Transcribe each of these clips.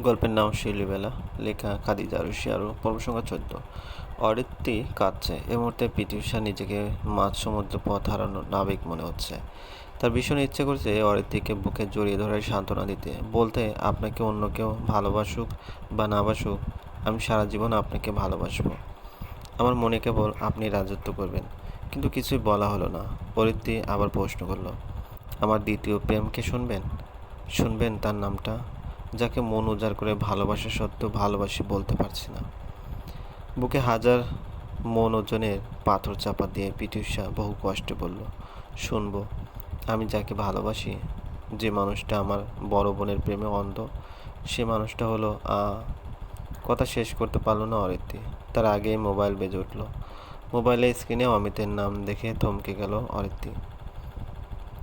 গল্পের নাম শিউলিবেলা লেখা খাদিজা রুশিয়ারও পর্ব সংখ্যা চোদ্দ। অরিত্রি কাঁদছে। এ মুহূর্তে পিটি উষা নিজেকে মাঝ সমুদ্র পথ হারানো নাবিক মনে হচ্ছে। তার ভীষণ ইচ্ছে করছে অরিত্রিকে বুকে জড়িয়ে ধরে সান্ত্বনা দিতে। বলতে, আপনাকে অন্য কেউ ভালোবাসুক বা না বাসুক, আমি সারা জীবন আপনাকে ভালোবাসবো। আমার মনে কেবল আপনি রাজত্ব করবেন। কিন্তু কিছুই বলা হলো না। অরিত্রি আবার প্রশ্ন করল, আমার দ্বিতীয় প্রেমকে শুনবেন? শুনবেন তার নামটা। যাকে মন উজাড় করে ভালোবাসা সত্ত্বেও ভালোবাসি বলতে পারছি না। বুকে হাজার মন ওজনের পাথর চাপা দিয়ে পিটিউষা বহু কষ্টে বলল, শুনব, আমি যাকে ভালোবাসি, যে মানুষটা আমার বড় বোনের প্রেমে অন্ধ, সে মানুষটা হলো কথা শেষ করতে পারল না অরিত্রি। তার আগেই মোবাইল বেজে উঠল। মোবাইলের স্ক্রিনে অমিতের নাম দেখে থমকে গেল অরিত্রি।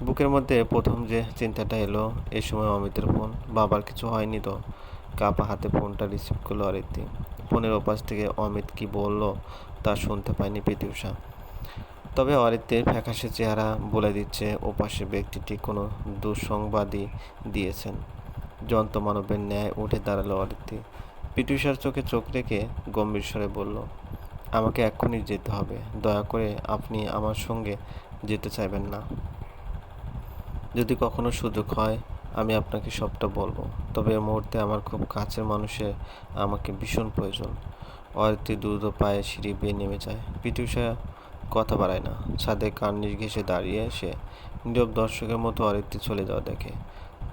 বুকের মধ্যে প্রথম যে চিন্তাটা এলো, এই সময় অমিতের ফোন। বাবার কিছু হয়নি তো? কাপা হাতে ফোনটা রিসিভ করল অরিত্রি ফোনের ওপাশ থেকে অমিত কি বলল তা শুনতে পায়নি পিটি প্রীতিউষা। তবে অরিত্রের ফ্যাকাশে চেহারা বলে দিচ্ছে, ওপাশে ব্যক্তিটি কোনো দুঃসংবাদই দিয়েছেন। যন্ত্রমানবের ন্যায় উঠে দাঁড়াল অরিত্রি পিটুষার চোখে চোখ রেখে গম্ভীর স্বরে বলল, আমাকে এক্ষুনি যেতে হবে। দয়া করে আপনি আমার সঙ্গে যেতে চাইবেন না। যদি কখনো সুযোগ হয়, আমি আপনাকে সবটা বলব। তবে এই মুহূর্তে আমার খুব কাছের মানুষের আমাকে ভীষণ প্রয়োজন। অরিত্রি দ্রুত পায়ে সিঁড়ি বেয়ে নেমে যায়। পিটুষা কথা বাড়ায় না। ছাদে কার্নিশ ঘেসে দাঁড়িয়ে সে নীরব দর্শকের মতো অরিত্রি চলে যাওয়া দেখে।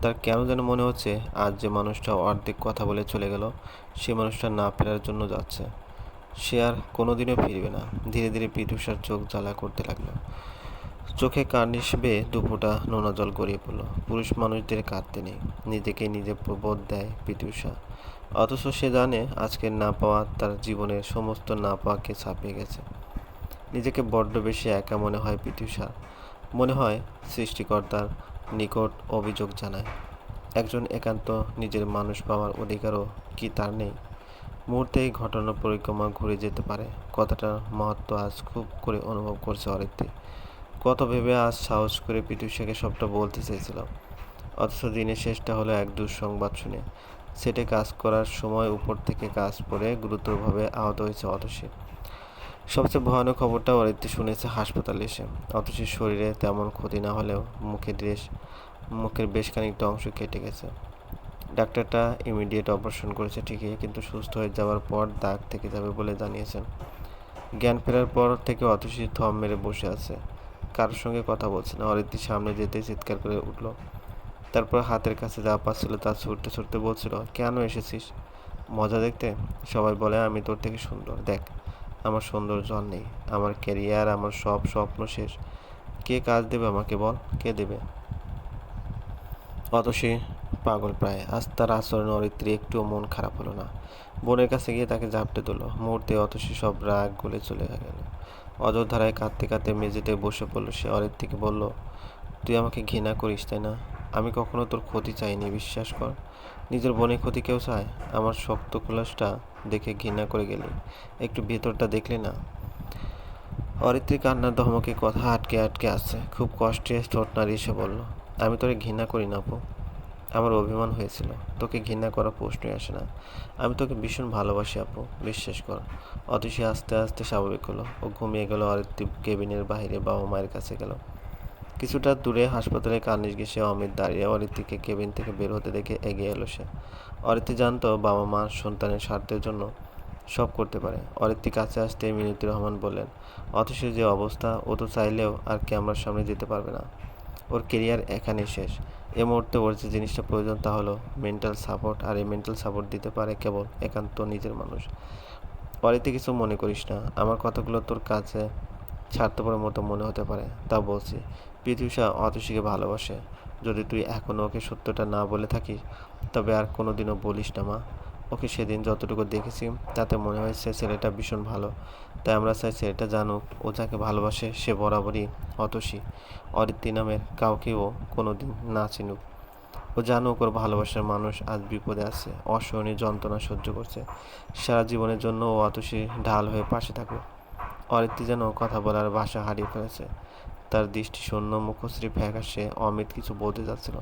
তার কেন যেন মনে হচ্ছে, আজ যে মানুষটা অর্ধেক কথা বলে চলে গেল, সে মানুষটা না ফেরার জন্য যাচ্ছে। সে আর কোনোদিনও ফিরবে না। ধীরে ধীরে পিটুষার চোখ জ্বালা করতে লাগল। চোখে কার্নিশ বেয়ে দুপুটা নোনা জল গড়িয়ে পড়ল। পুরুষ মানুষদের কাঁদতে নেই, নিজেকে নিজে প্রবোধ দেয় পিটুষা অথচ সে জানে আজকের না পাওয়া তার জীবনের সমস্ত না পাওয়াকে ছাপিয়ে গেছে। নিজেকে বড্ড বেশি একা মনে হয় পিটুষা মনে হয় সৃষ্টিকর্তার নিকট অভিযোগ জানায়। একজন একান্ত নিজের মানুষ পাওয়ার অধিকারও কি তার নেই? মুহূর্তে এই ঘটনা পরিক্রমা ঘুরে যেতে পারে। কথাটার মহত্ব আজ খুব করে অনুভব করছে অরিত্রী। কত ভেবে আজ সাহস করে পিটুষাকে সবটা বলতে চেয়েছিলাম। অথচ দিনের শেষটা হলো এক দুঃসংবাদ শুনে। সেটে কাজ করার সময় উপর থেকে কাজ পড়ে গুরুতরভাবে আহত হয়েছে অতসী। সবচেয়ে ভয়ানক খবরটা অরিত্রী শুনেছে হাসপাতালে এসে। অতসীর শরীরে তেমন ক্ষতি না হলেও মুখে ড্রেস মুখের বেশ খানিকটা অংশ কেটে গেছে। ডাক্তারটা ইমিডিয়েট অপারেশন করেছে ঠিকই, কিন্তু সুস্থ হয়ে যাওয়ার পর দাগ থেকে যাবে বলে জানিয়েছেন। জ্ঞান ফেরার পর থেকে অতসী থম মেরে বসে আছে। কারোর সঙ্গে কথা বলছে না। অরিত্রী সামনে যেতে চিৎকার করে উঠল। তারপর হাতের কাছে যা পাচ্ছিল তা ছুটতে ছুটতে বলছিল, কেন এসেছিস? মজা দেখতে সবাই বলে, আমি তোর থেকে সুন্দর। দেখ, আমার সৌন্দর্য আর নেই। আমার ক্যারিয়ার, আমার সব স্বপ্ন শেষ। কে কাজ দেবে আমাকে বল? কে দেবে? অত সে পাগল প্রায়। আজ তার আচরণ অরিত্রী একটুও মন খারাপ হলো না। বোনের কাছে গিয়ে তাকে ঝাপটে দিল মুহূর্তে অত সে সব রাগ গলে চলে গেল। অযোধ্যারায় কাঁদতে কাঁদতে মেঝেতে বসে পড়ল সে। অরিত্রীকে বলল, তুই আমাকে ঘৃণা করিস, তাই না? আমি কখনো তোর ক্ষতি চাইনি, বিশ্বাস কর। নিজের বোনের ক্ষতি কেউ চায়? আমার শক্ত কুলাসটা দেখে ঘৃণা করে গেলি। একটু ভেতরটা দেখলি না? অরিত্রী কান্নার ধমকে কথা আটকে আটকে আসছে। খুব কষ্টে ঠোঁট নাড়িয়ে এসে বলল, আমি তোরে ঘৃণা করি না, আপু। আমার অভিমান হয়েছিল। তোকে ঘৃণা করার প্রশ্নই আসে না। আমি তোকে ভীষণ ভালোবাসি, আপু। বিশ্বাস কর। অতসী আস্তে আস্তে স্বাভাবিক হলো ও ঘুমিয়ে গেল অরিত্রী কেবিনের বাইরে বাবা মায়ের কাছে গেল। কিছুটা দূরে হাসপাতালে কার্নিশ গেছে অমিত দাঁড়িয়ে অরিত্রীকে কেবিন থেকে বের হতে দেখে এগিয়ে এলো সে। অরিত্রী জানতো বাবা মা সন্তানের স্বার্থের জন্য সব করতে পারে। অরিত্রী কাছে আসতে মিনতি রহমান বললেন, অথচ যে অবস্থা, ও তো চাইলেও আর ক্যামেরার সামনে যেতে পারবে না। ওর কেরিয়ার এখানেই শেষ। এ মুহূর্তে ওর যে জিনিসটা প্রয়োজন তা হলো মেন্টাল সাপোর্ট আর এই মেন্টাল সাপোর্ট দিতে পারে কেবল একান্ত নিজের মানুষ। অরিত্রী কিছু মনে করিস না। আমার কথাগুলো তোর কাছে স্বার্থপরের মতো মনে হতে পারে, তা বলছি। পৃথিবীষা অতসীকে ভালোবাসে। যদি তুই এখনও ওকে সত্যটা না বলে থাকিস, তবে আর কোনো দিনও বলিস না, মা। ওকে সেদিন যতটুকু দেখেছি, তাতে মনে হয়েছে ছেলেটা ভীষণ ভালো। তাই আমরা চাই ছেলেটা জানুক, ও যাকে ভালোবাসে সে বরাবরই অতসী। অরিত্রী নামের কাউকেও কোনো দিন না চিনুক। ও জানুক ওর ভালোবাসার মানুষ আজ বিপদে আছে অসহনীয় যন্ত্রণা সহ্য করছে। সারা জীবনের জন্য ও অতসী ঢাল হয়ে পাশে থাকুক। অরিত্রী যেন কথা বলার ভাষা হারিয়ে ফেলেছে। তার দৃষ্টি শূন্য, মুখশ্রী ফ্যাকাশে অমিত কিছু বলতে যাচ্ছিল।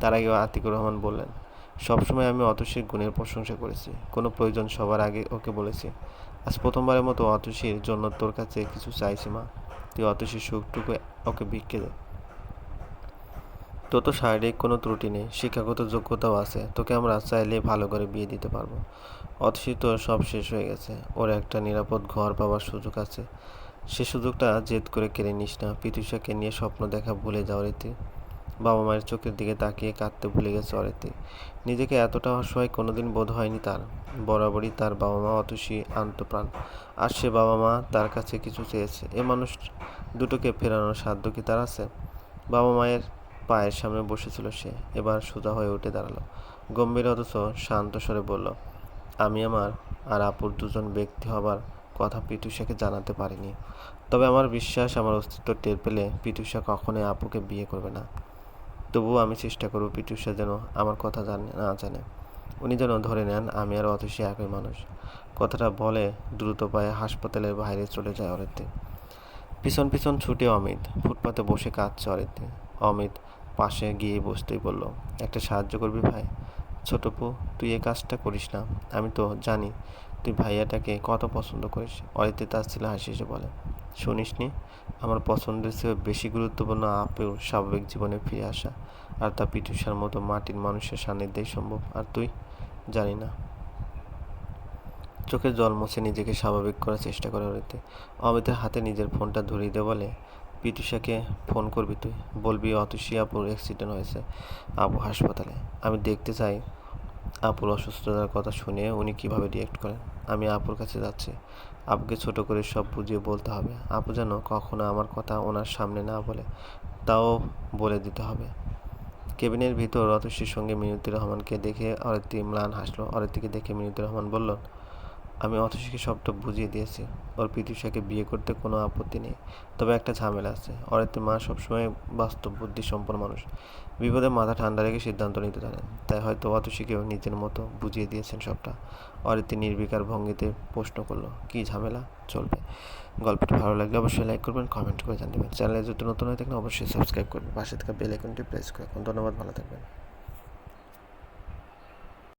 তার আগে আতিকুর রহমান বললেন সবসময় আমি অতসীর গুণের প্রশংসা করেছি। কোনো প্রয়োজন সবার আগে ওকে বলেছি। আজ প্রথমবারের মতো অতসীর জন্য তোর কাছে কিছু চাইছি মা। তুই অতসীর সুখটুকু ওকে ভিক্ষে দে। তোর তো শারীরিক কোনো ত্রুটি নেই, শিক্ষাগত যোগ্যতাও আছে। তোকে আমরা চাইলে ভালো করে বিয়ে দিতে পারব। অতসী তো সব শেষ হয়ে গেছে। ওর একটা নিরাপদ ঘর পাওয়ার সুযোগ আছে। সে সুযোগটা জেদ করে কেড়ে নিস না। পিতুষাকে নিয়ে স্বপ্ন দেখা ভুলে যাওয়ার রীতি। বাবা মায়ের চোখের দিকে তাকিয়ে কাঁদতে ভুলে গেছে অরিতি নিজেকে এতটা অসহায় কোনোদিন বোধ হয়নি তার। বরাবরই তার বাবা মা অতসী আন্তপ্রাণ আর সে বাবা মা তার কাছে কিছু চেয়েছে। এ মানুষ দুটোকে ফেরানোর সাধ্য কি তার আছে? বাবা মায়ের পায়ের সামনে বসেছিল সে। এবার সোজা হয়ে উঠে দাঁড়াল। গম্ভীর অথচ শান্ত স্বরে বলল, আমি আমার আর আপুর দুজন ব্যক্তি হবার কথা পিতুষাকে জানাতে পারিনি। তবে আমার বিশ্বাস, আমার অস্তিত্ব টের পেলে পিতুষা কখনোই আপুকে বিয়ে করবে না। তবুও আমি চেষ্টা করব পিতুষা যেন আমার কথা জানে, না জানে। উনি যেন ধরে নেন, আমি আর অতসী একই মানুষ। কথাটা বলে দ্রুত পায়ে হাসপাতালের বাইরে চলে যায় অরিতে পিছন পিছন ছুটে অমিত, ফুটপাতে বসে কাঁদছে অরিতে অমিত পাশে গিয়ে বসতেই বলল, একটা সাহায্য করবি ভাই? ছোট পু, তুই এ কাজটা করিস না। আমি তো জানি তুই ভাইয়াটাকে কত পছন্দ করিস। অরিতে তার ছেলে হাসি হেসে বলে শুনিসনি? আমার পছন্দের চেয়ে বেশি গুরুত্বপূর্ণ আপুর স্বাভাবিক জীবনে ফিরে আসা আর তা পিটুষার মতো মাটির মানুষের সান্নিধ্যেই সম্ভব। আর তুই? জানি না। চোখের জল মুছে নিজেকে স্বাভাবিক করার চেষ্টা করে অরিতে অমিতের হাতে নিজের ফোনটা ধরিয়ে দে বলে পিটুষাকে ফোন করবি তুই? বলবি অতসী আপুর অ্যাক্সিডেন্ট হয়েছে আপু হাসপাতালে। আমি দেখতে চাই আপুর অসুস্থতার কথা শুনে উনি কীভাবে রিয়েক্ট করেন। আমি আপুর কাছে যাচ্ছি। আপুকে ছোট করে সব বুঝিয়ে বলতে হবে। আপু যেন কখনো আমার কথা ওনার সামনে না বলে, তাও বলে দিতে হবে। কেবিনের ভিতর রতস্বীর সঙ্গে মিনতি রহমানকে দেখে অরিত্রী ম্লান হাসলো। অরিত্রীকে দেখে মিনতি রহমান বলল আমি অতসীকে সবটা বুঝিয়ে দিয়েছি। ওর পিতুষাকে বিয়ে করতে কোনো আপত্তি নেই। তবে একটা ঝামেলা আছে। অরিত্রীর মা সবসময় বাস্তব বুদ্ধি সম্পন্ন মানুষ। বিপদে মাথা ঠান্ডা রেখে সিদ্ধান্ত নিতে জানেন। তাই হয়তো অতসীকেও নিজের মতো বুঝিয়ে দিয়েছেন সবটা। অরিত্রী নির্বিকার ভঙ্গিতে প্রশ্ন করল, কী ঝামেলা? চলবে। গল্পটি ভালো লাগলে অবশ্যই লাইক করবেন, কমেন্ট করে জানাবেন। চ্যানেলে যদি নতুন হয়ে থাকেন, অবশ্যই সাবস্ক্রাইব করবেন। পাশে থাকা বেল আইকনটি প্রেস করে ধন্যবাদ, ভালো থাকবেন।